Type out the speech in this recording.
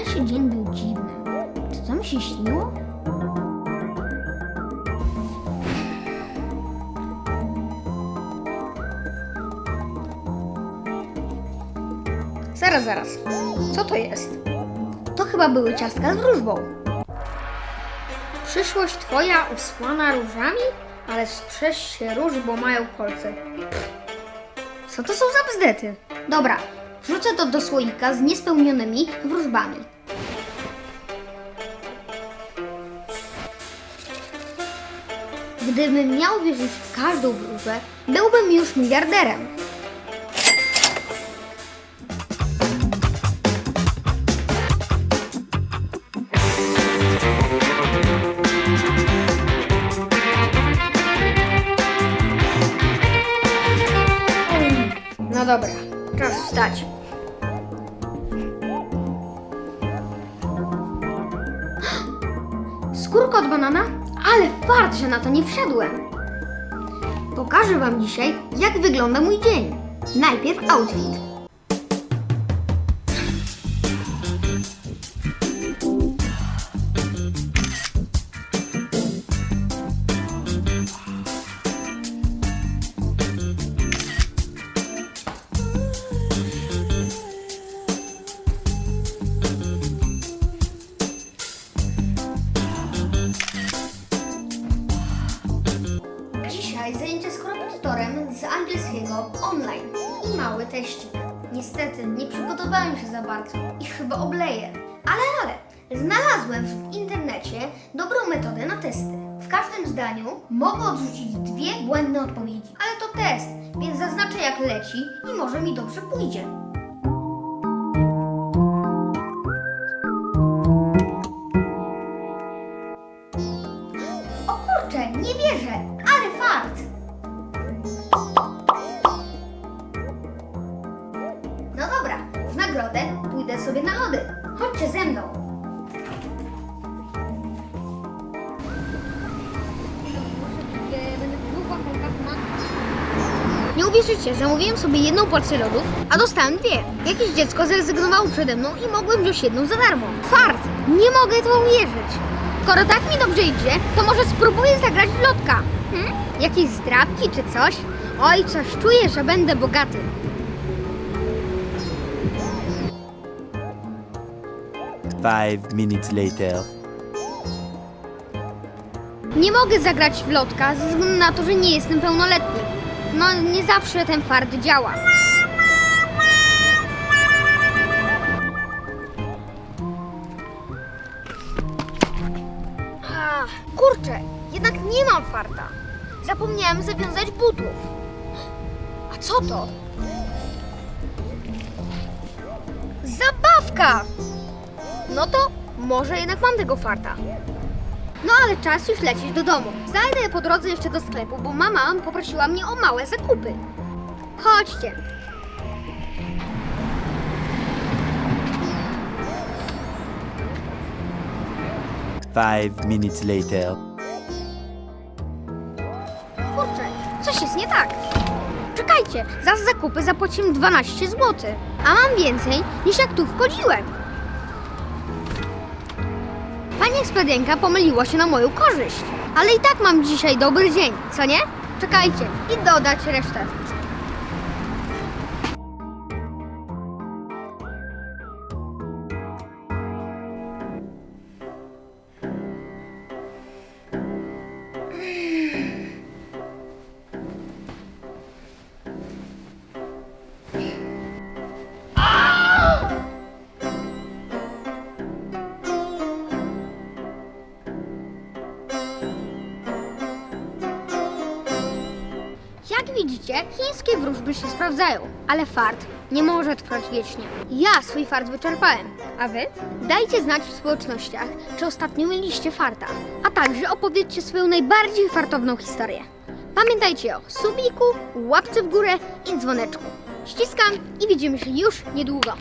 Wczorajszy dzień był dziwny. To mi się śniło? Zaraz, zaraz. Co to jest? To chyba były ciastka z wróżbą. Przyszłość twoja usłana różami? Ale strzeż się róż, bo mają kolce. Co to są za bzdety? Dobra, wrzucę to do słoika z niespełnionymi wróżbami. Gdybym miał wierzyć w każdą wróżbę, byłbym już miliarderem. No dobra, czas wstać. Skórka od banana? Ale fart, że na to nie wszedłem. Pokażę Wam dzisiaj, jak wygląda mój dzień. Najpierw outfit. Dzisiaj zajęcie z korepetytorem z angielskiego online i mały teścik. Niestety nie przygotowałem się za bardzo i chyba obleję. Ale, ale, znalazłem w internecie dobrą metodę na testy. W każdym zdaniu mogę odrzucić dwie błędne odpowiedzi. Ale to test, więc zaznaczę jak leci i może mi dobrze pójdzie. Sobie na lody. Chodźcie ze mną. Nie uwierzycie, zamówiłem sobie jedną porcję lodów, a dostałem dwie. Jakieś dziecko zrezygnowało przede mną i mogłem wziąć jedną za darmo. Fart! Nie mogę to uwierzyć. Skoro tak mi dobrze idzie, to może spróbuję zagrać w lotka. Hmm? Jakieś zdrabki czy coś? Oj, coś czuję, że będę bogaty. Five minutes later. Nie mogę zagrać w lotka ze względu na to, że nie jestem pełnoletni. No, nie zawsze ten fart działa. Kurczę, jednak nie mam farta. Zapomniałem zawiązać butów. A co to? Zabawka! No to może jednak mam tego farta. No ale czas już lecieć do domu. Zajdę po drodze jeszcze do sklepu, bo mama poprosiła mnie o małe zakupy. Chodźcie. Five minutes later. Kurczę, coś jest nie tak. Czekajcie, za zakupy zapłaciłem 12 zł, a mam więcej niż jak tu wchodziłem. Pani ekspedientka pomyliła się na moją korzyść. Ale i tak mam dzisiaj dobry dzień, co nie? Czekajcie i dodać resztę. Jak widzicie, chińskie wróżby się sprawdzają, ale fart nie może trwać wiecznie. Ja swój fart wyczerpałem, a wy? Dajcie znać w społecznościach, czy ostatnio mieliście farta, a także opowiedzcie swoją najbardziej fartowną historię. Pamiętajcie o subiku, łapce w górę i dzwoneczku. Ściskam i widzimy się już niedługo.